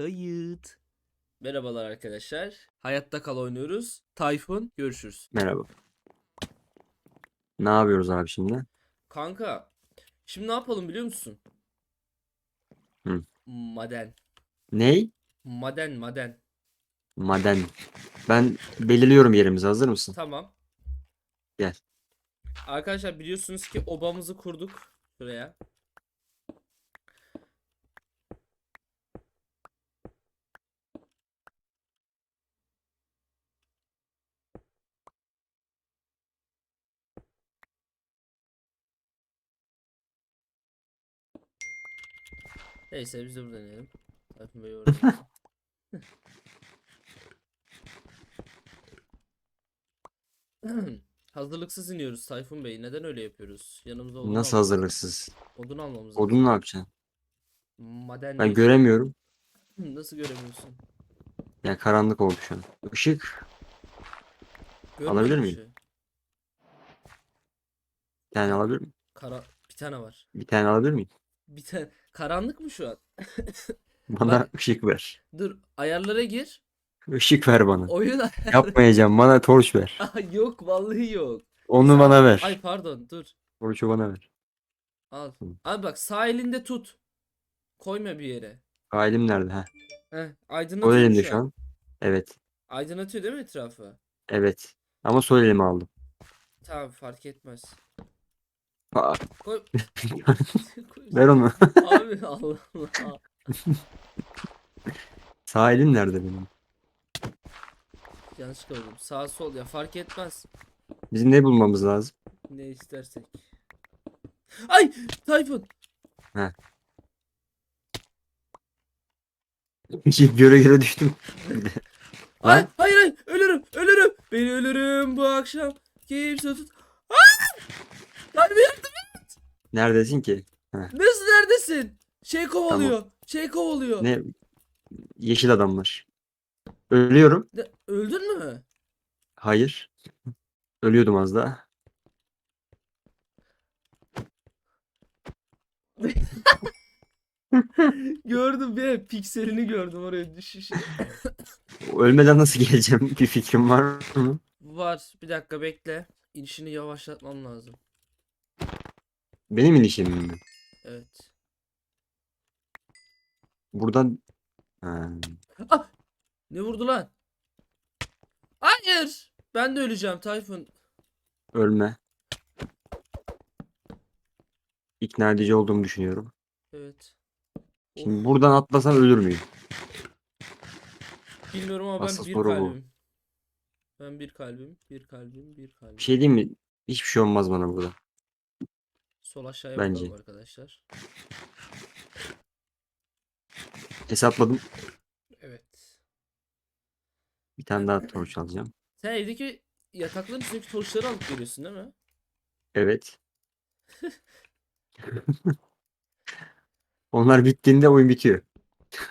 Kayıt. Merhabalar arkadaşlar. Hayatta kal oynuyoruz. Tayfun görüşürüz. Merhaba. Ne yapıyoruz abi şimdi? Kanka şimdi ne yapalım biliyor musun? Hı. Maden. Ney? Maden maden. Maden. Ben belirliyorum yerimizi. Hazır mısın? Tamam. Gel. Arkadaşlar biliyorsunuz ki obamızı kurduk şuraya. Neyse biz de burada deneyelim. Tayfun Bey orada. Hazırlıksız iniyoruz Tayfun Bey. Neden öyle yapıyoruz? Yanımıza odun Nasıl almamız- hazırlıksız? Odun almamız lazım. Odun ne yapacaksın? Maden Ben değil. göremiyorum. Nasıl göremiyorsun? Ya karanlık oldu şu an. Işık. Görmüyor Alabilir musun miyim? şey? Bir tane alabilir miyim? Kara bir tane var. Bir tane alabilir miyim? Bir tane karanlık mı şu an? Bana ışık ver. Dur ayarlara gir. Işık ver bana. Oyun ayar- Yapmayacağım. Bana torç ver. Aa, yok vallahi yok. Onu bana ver. Ay pardon dur. Torçu bana ver. Al. Hı. Abi bak sağ elinde tut. Koyma bir yere. Ailim nerede? Ha. Heh, O aydınlatıyor elimde şu an. Evet. Aydınlatıyor değil mi etrafı? Evet. Ama sol elimi aldım. Tamam fark etmez. Aa, Koy. Koy. ver onu. Abi Allah Allah. Sağ elim nerede benim? Yanlış gördüm. Sağ sol ya fark etmez. Bizim ne bulmamız lazım? Ne istersek. Ay Tayfun. göre göre düştüm. Ay, hayır hayır ölürüm ölürüm. Beni ölürüm bu akşam. Kimse tut. Aa! Lan bir yardım et. Neredesin ki? Nasıl neredesin? Şey kovalıyor. Şey kovalıyor. Ne? Yeşil adamlar. Ölüyorum. Ne- öldün mü? Hayır. Ölüyordum az daha. Gördüm bir pikselini gördüm oraya düşüş. Ölmeden nasıl geleceğim? Bir fikrim var mı? Var. Bir dakika bekle. İnişini yavaşlatmam lazım. Benim inişim mi? Evet. Buradan Ha, Ne vurdu lan? Hayır. Ben de öleceğim Tayfun. ölme. İkna edici olduğumu düşünüyorum. Evet. Şimdi buradan atlasam ölür müyüm? Bilmiyorum ama ben Asıl bir soru bu. kalbim. Ben bir kalbim, bir kalbim, bir kalbim. Bir şey diyeyim mi? Hiçbir şey olmaz bana burada. Sol aşağıya Bence. bakalım arkadaşlar. Hesapladım. Evet. Bir tane daha torç alacağım. Sen evdeki yatakların üstündeki torçları alıp geliyorsun değil mi? Evet. Onlar bittiğinde oyun bitiyor.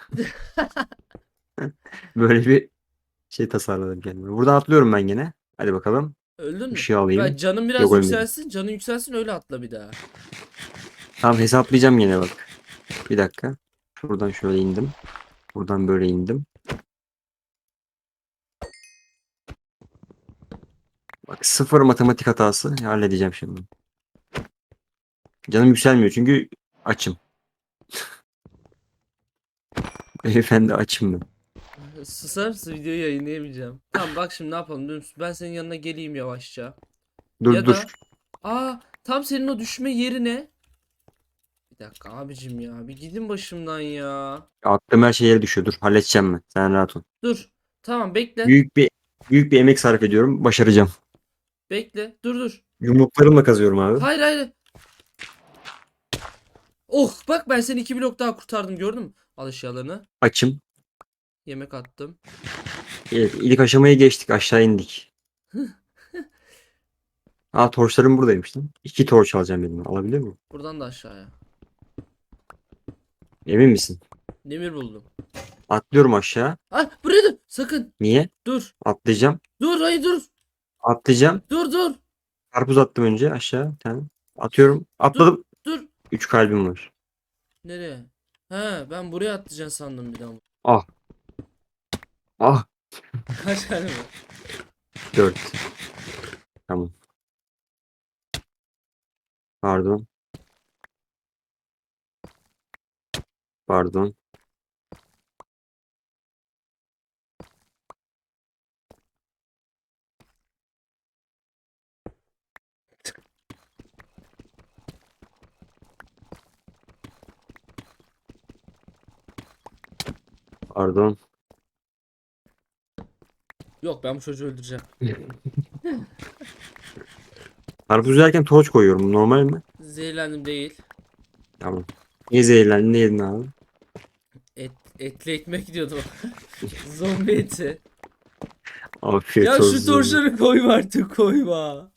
Böyle bir şey tasarladım kendime. Buradan atlıyorum ben yine. Hadi bakalım. Öldün mü? Işığı alayım. Ben canım biraz Yok, ölmedim. yükselsin. Canın yükselsin öyle atla bir daha. Tamam hesaplayacağım yine bak. Bir dakika. Şuradan şöyle indim. Buradan böyle indim. Bak sıfır matematik hatası. Halledeceğim şimdi. Canım yükselmiyor çünkü açım. Beyefendi açım ben. Susarsa videoyu yayınlayamayacağım. Tamam bak şimdi ne yapalım musun? Ben senin yanına geleyim yavaşça. Dur Ya dur. da- Aa tam senin o düşme yerine. Bir dakika abicim ya. Bir gidin başımdan ya. Attığım her şey yere düşüyor. Dur halledeceğim ben. Sen rahat ol. Dur. Tamam bekle. Büyük bir büyük bir emek sarf ediyorum. Başaracağım. Bekle. Dur dur. Yumruklarımla kazıyorum abi. Hayır hayır. Oh bak ben seni iki blok daha kurtardım gördün mü? Al eşyalarını. Açım. Yemek attım. Evet, ilk aşamayı geçtik. Aşağı indik. Aa torçlarım buradaymış lan. İki torç alacağım benim. Alabilir miyim? Buradan da aşağıya. Emin misin? Demir buldum. Atlıyorum aşağı. Ah buraya dur. Sakın. Niye? Dur. Atlayacağım. Dur hayır dur. Atlayacağım. Dur dur. Karpuz attım önce aşağı. Bir tane. Atıyorum. Atladım. Dur. Üç kalbim var. Nereye? He ben buraya atlayacaksın sandım bir daha. Ah. Ah. Kaç tane var? 4. Tamam. Pardon. Pardon. Pardon. Yok ben bu çocuğu öldüreceğim. Karpuz yerken torç koyuyorum. Normal mi? Zehirlendim değil. Tamam. Niye zehirlendin? Ne yedin abi? Et, etli ekmek gidiyordum. Zombi eti. Afiyet ya olsun. şu torçları koyma artık koyma.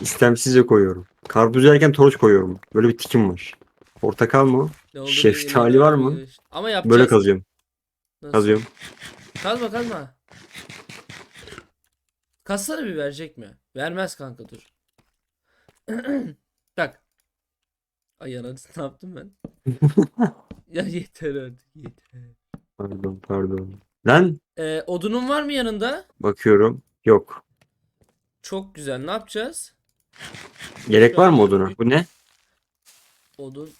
İstemsizce koyuyorum. Karpuz yerken torç koyuyorum. Böyle bir tikim var. Portakal mı? Ne Şeftali var mı? Ama yapacağız. Böyle kazıyorum. Nasıl? Kazıyorum. Kazma kazma. Kassana bir verecek mi? Vermez kanka dur. Bak. Ay ananı ne yaptım ben? ya yeter artık yeter. Pardon pardon. Lan Ee, odunun var mı yanında? bakıyorum. Yok. Çok güzel. Ne yapacağız? Gerek var mı oduna? Bu ne? Odun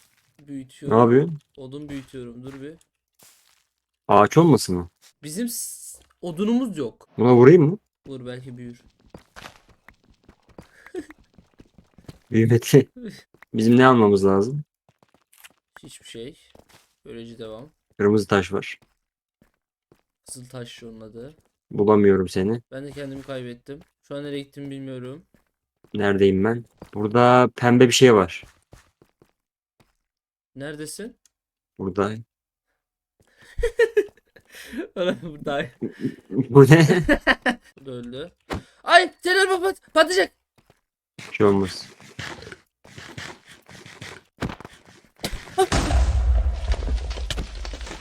Ne büyütüyorum. yapıyorsun? Odun büyütüyorum. Dur bir. Ağaç olmasın mı? Bizim s- odunumuz yok. Buna vurayım mı? Dur belki büyür. Büyümeti. Bizim ne almamız lazım? Hiçbir şey. Böylece devam. Kırmızı taş var. Kızıl taş onun adı. Bulamıyorum seni. Ben de kendimi kaybettim. Şu an nereye gittim bilmiyorum. Neredeyim ben? Burada pembe bir şey var. Neredesin? Burada. Burada. Bu ne? Öldü. Ay Celal bak pat patlayacak. Bir şey olmaz.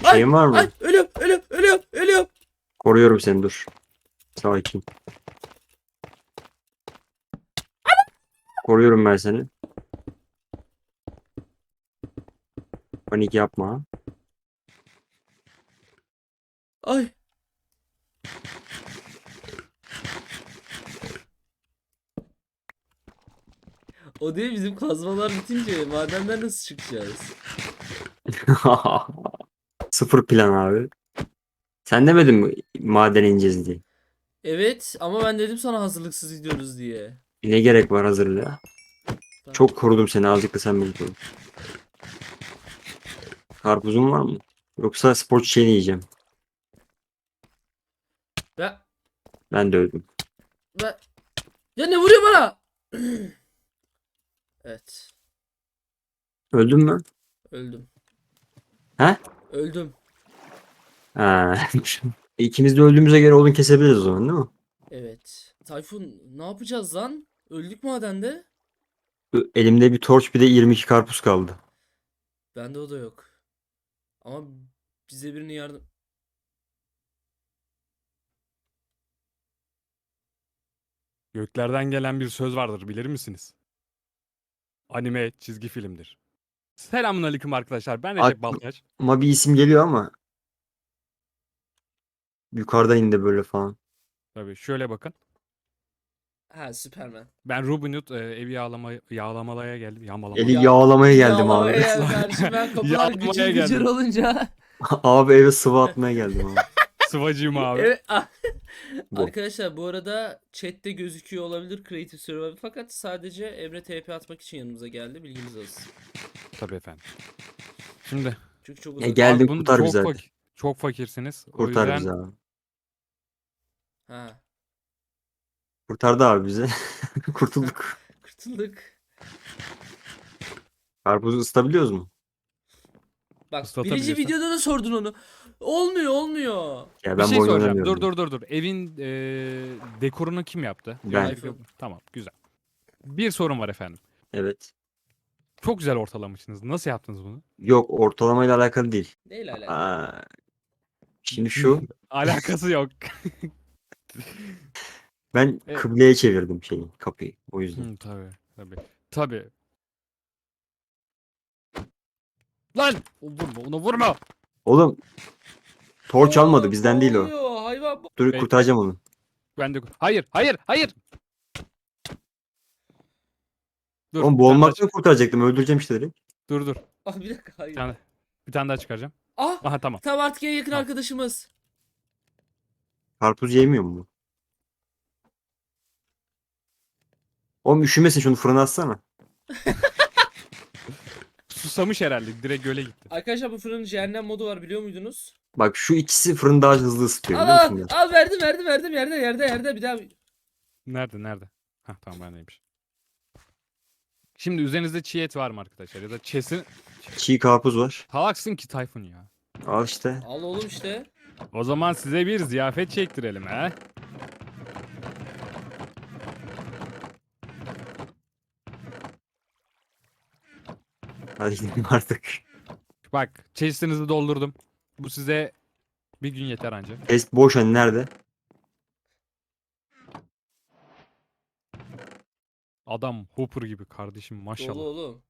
Ay, Şeyin var mı? Ay ölüyorum ölüyorum ölüyorum ölüyorum. Koruyorum seni dur. Sakin. Koruyorum ben seni. Panik yapma. Ay. O değil bizim kazmalar bitince madenden nasıl çıkacağız? Sıfır plan abi. Sen demedin mi maden ineceğiz diye? Evet ama ben dedim sana hazırlıksız gidiyoruz diye. Ne gerek var hazırlığa? Tamam. Çok korudum seni azıcık da sen beni koru. Karpuzun var mı? Yoksa spor çiçeğini yiyeceğim. Ben, Ben de öldüm. ben... Ya ne vuruyor bana? evet. Öldün mü? Öldüm. He? Öldüm. Ha. İkimiz de öldüğümüze göre odun kesebiliriz o zaman değil mi? Evet. Tayfun ne yapacağız lan? Öldük madende. Ö- Elimde bir torç bir de 22 karpuz kaldı. Bende o da yok. Ama bize birinin yardım... Göklerden gelen bir söz vardır bilir misiniz? Anime çizgi filmdir. Selamünaleyküm arkadaşlar. Ben Recep Ak- Baltaş. Ama bir isim geliyor ama. Yukarıdan indi böyle falan. Tabii şöyle bakın. Ha Süpermen. Ben Robin Hood e, evi yağlama, yağlamalaya geldim. Yağmalama. Eli Ya- yağlamaya geldim Yağlamaya abi. geldim kardeşim. Ben kapılar Yağlamaya gücür gücür geldim. olunca. abi eve sıvı atmaya geldim abi. Sıvacıyım abi. Evet. Bu. Arkadaşlar bu arada chatte gözüküyor olabilir Creative Survivor fakat sadece Emre TP atmak için yanımıza geldi bilginiz olsun. Tabii efendim. Şimdi Çünkü çok Ya uzak. gel- Geldin, abi bunu kurtar çok bizi hadi. fak- çok fakirsiniz. O Kurtar yüzden bizi abi. Ha. Kurtardı abi bizi. Kurtulduk. Kurtulduk. Karpuzu ısıtabiliyoruz mu? Bak birinci videoda da sordun onu. Olmuyor olmuyor. Ya bir ben şey bu oyunu soracağım. oynamıyorum. Dur dur dur dur. Evin e, dekorunu kim yaptı? Ben. Tamam güzel. Bir sorun var efendim. Evet. Çok güzel ortalamışsınız. Nasıl yaptınız bunu? Yok ortalamayla alakalı değil. Neyle alakalı? Aa, şimdi şu Alakası yok. ben Evet. kıbleye çevirdim şeyi kapıyı. O yüzden. Hı, tabii tabii. Tabii. Lan! Vurma ona vurma. Oğlum torç almadı bizden değil o. Oluyor, hayvan bu. Dur kurtaracağım onu. Ben de... Hayır, hayır, hayır. Dur. Oğlum bir tane daha boğulmaktan çık- kurtaracaktım öldüreceğim işte direkt. Dur dur. Ah bir dakika hayır. Bir tane, bir tane daha çıkaracağım. Ah Aha tamam. tamam artık en yakın Tamam. arkadaşımız. Karpuz yemiyor mu bu? Oğlum üşümesin şunu fırına atsana. Susamış herhalde. Direkt göle gitti. Arkadaşlar bu fırının cehennem modu var biliyor muydunuz? Bak şu ikisi fırını daha hızlı ısıtıyor Al biliyor al, verdim verdim verdim yerde yerde yerde bir daha. Nerede nerede? Hah tamam ben neymiş. Şimdi üzerinizde çiğ et var mı arkadaşlar? Ya da çesin... Çiğ karpuz var. Salaksın ki Tayfun ya. Al işte. Al oğlum işte. O zaman size bir ziyafet çektirelim he. Hadi gidelim artık. Bak chest'inizi doldurdum. Bu size bir gün yeter anca. Test boş hani nerede? Adam Hooper gibi kardeşim maşallah. Dolu oğlum.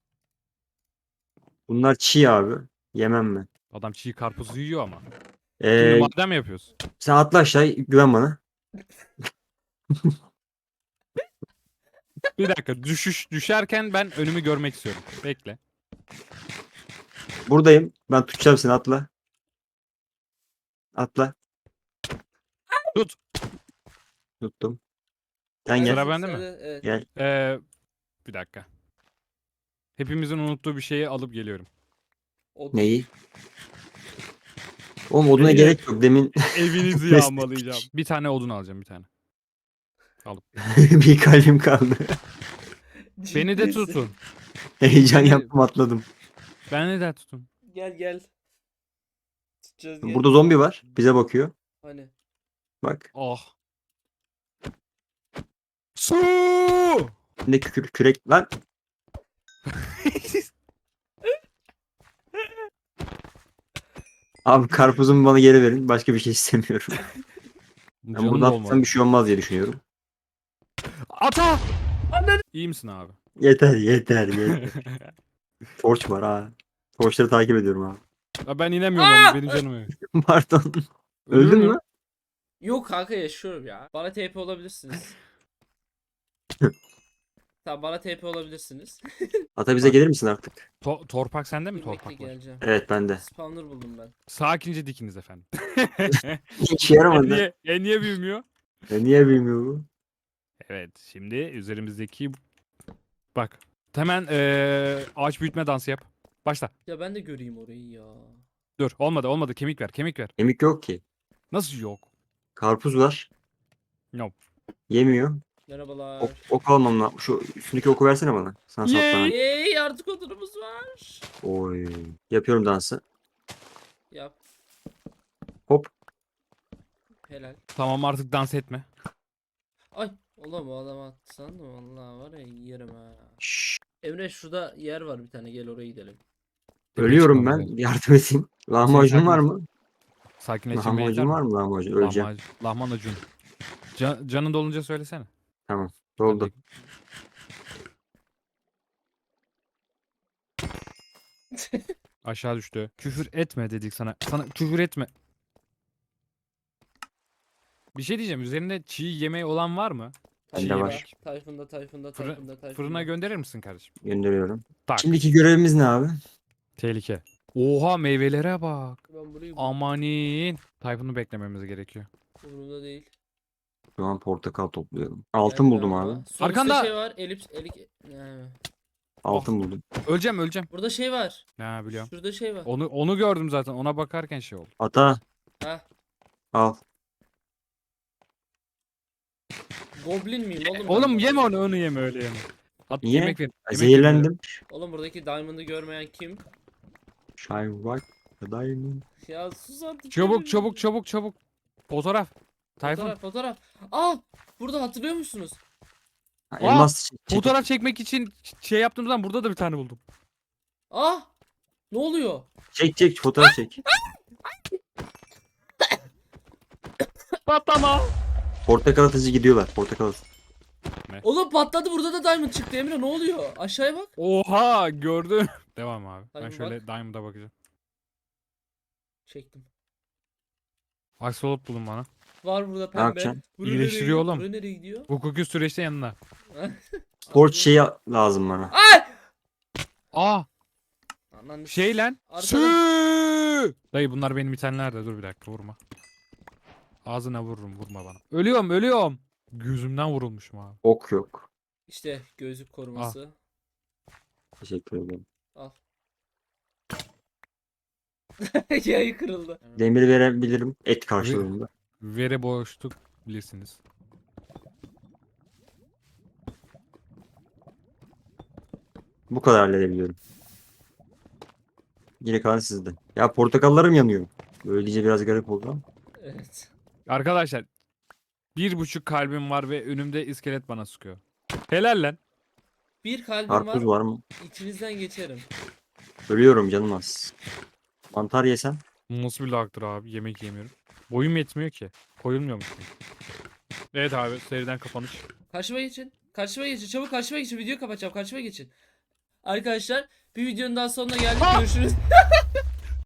Bunlar çiğ abi. Yemem ben. Adam çiğ karpuzu yiyor ama. Ee, Şimdi madem yapıyoruz. sen atla aşağı güven bana. Bir dakika düşüş düşerken ben önümü görmek istiyorum. Bekle. Buradayım. Ben tutacağım seni atla. Atla. Tut. Tuttum. Sen gel. Sıra bende mi? Evet. Gel. Ee, bir dakika. Hepimizin unuttuğu bir şeyi alıp geliyorum. O- Neyi? Oğlum oduna Neyi? gerek yok. Demin Evinizi yağmalayacağım. Bir tane odun alacağım bir tane. bir kalbim kaldı. Beni de tutun. Heyecan yaptım atladım. Beni de tutun. Gel gel. Tutacağız gel. Burada zombi var. Bize bakıyor. Hani. Bak. Oh. Su! Ne kükür kürek lan. Abi karpuzumu bana geri verin. Başka bir şey istemiyorum. Ben Canım buradan da olmadı. tutsam bir şey olmaz diye düşünüyorum. Ata! İyi misin abi? Yeter yeter yeter. Torç var ha. Torçları takip ediyorum abi. Ya ben inemiyorum Aa! benim canım yanıyor. Pardon. Öldün mü? Yok kanka yaşıyorum ya. Bana TP olabilirsiniz. tamam bana TP olabilirsiniz. Ata bize gelir misin artık? To- torpak sende mi bekle torpak var? geleceğim. Evet bende. Spawner buldum ben. Sakince dikiniz efendim. Hiç e yaramadı. niye, e niye büyümüyor? E niye bilmiyor bu? Evet şimdi üzerimizdeki bak hemen eee, ağaç büyütme dansı yap. Başla. Ya ben de göreyim orayı ya. Dur olmadı olmadı kemik ver kemik ver. Kemik yok ki. Nasıl yok? Karpuz var. Yok. Yemiyor. Merhabalar. Ok, ok almam lazım. Şu üstündeki oku versene bana. Sana Yay! Yey artık odunumuz var. Oy. Yapıyorum dansı. Yap. Hop. Helal. Tamam artık dans etme. Ay. Oğlum bu adamı atsan da vallahi var ya yerim ha. Şşş. Emre şurada yer var bir tane gel oraya gidelim. Ölüyorum ben. lazım. Yardım edeyim. Lahmacun var mı? Yeter Lahmacun var mı lahmacun? Öleceğim. Lahmacun. Lahmacun. Can, canın dolunca söylesene. Doldu. Hadi. Aşağı düştü. Küfür etme dedik sana. Sana küfür etme. Bir şey diyeceğim. Üzerinde çiğ yemeği olan var mı? Bende Çiğ var. Tayfunda tayfunda Fırı- tayfunda tayfunda. Fırına gönderir misin kardeşim? Gönderiyorum. Tak. Şimdiki görevimiz ne abi? Tehlike. Oha meyvelere bak. Ben burayı Amanin. Tayfun'u beklememiz gerekiyor. Umurumda değil. Şu an portakal topluyorum. Altın Gel buldum abi. Sol Arkanda. şey var. Elips elik. Yani. Altın buldum. Öleceğim öleceğim. Burada şey var. Ha biliyorum. Şurada şey var. Onu onu gördüm zaten. Ona bakarken şey oldu. Ata Ha. al. Goblin miyim oğlum? ben Oğlum yeme onu onu yeme öyle yeme. At Niye? yemek ver. yemek Zehirlendim. Oğlum buradaki diamond'ı görmeyen kim? Shine rock the diamond. Ya sus artık. Çabuk çabuk çabuk çabuk. Fotoğraf. Tayfun. Fotoğraf fotoğraf. Aa! Burada hatırlıyor musunuz? Ha, Aa, elmas çek- çek- Fotoğraf çekmek için şey yaptığım zaman burada da bir tane buldum. Ah! Ne oluyor? Çek çek fotoğraf çek. Patlama. Portakal atıcı gidiyorlar. Portakal atıcı. Oğlum patladı burada da diamond çıktı Emre ne oluyor? Aşağıya bak. Oha gördüm. Devam abi. Ben Diamond şöyle Diamond'a bakacağım. Çektim. Aksolot bulun bana. Var burada pembe. yapacaksın? Buraya nereye İyileştiriyor gidiyor? oğlum. Buraya nereye gidiyor? Hukuki süreçte yanına. Torç şeyi lazım bana. Ay! Aa Aman şey lan. Arkada- Sü! Dayı bunlar benim itenler de dur bir dakika vurma. Ağzına vururum vurma bana. Ölüyorum ölüyorum. Gözümden vurulmuşum abi. Ok yok. İşte gözlük koruması. Teşekkür ederim. Yayı kırıldı. Demir verebilirim et karşılığında. Vere boşluk bilirsiniz. Bu kadar halledebiliyorum. Yine kalan sizde. Ya portakallarım yanıyor. Böyle diyece biraz garip oldu ama. Evet. Arkadaşlar bir buçuk kalbim var ve önümde iskelet bana sıkıyor. Helal lan. Bir kalbim Karpuz var. var mı? İçinizden geçerim. Ölüyorum canım az. Mantar yesem. Nasıl bir laktır abi yemek yemiyorum. Boyum yetmiyor ki. Koyulmuyormuş. çünkü. Evet abi seriden kapanış. Karşıma geçin. Karşıma geçin. Çabuk karşıma geçin. Video kapatacağım. Karşıma geçin. Arkadaşlar bir videonun daha sonuna geldik. Görüşürüz.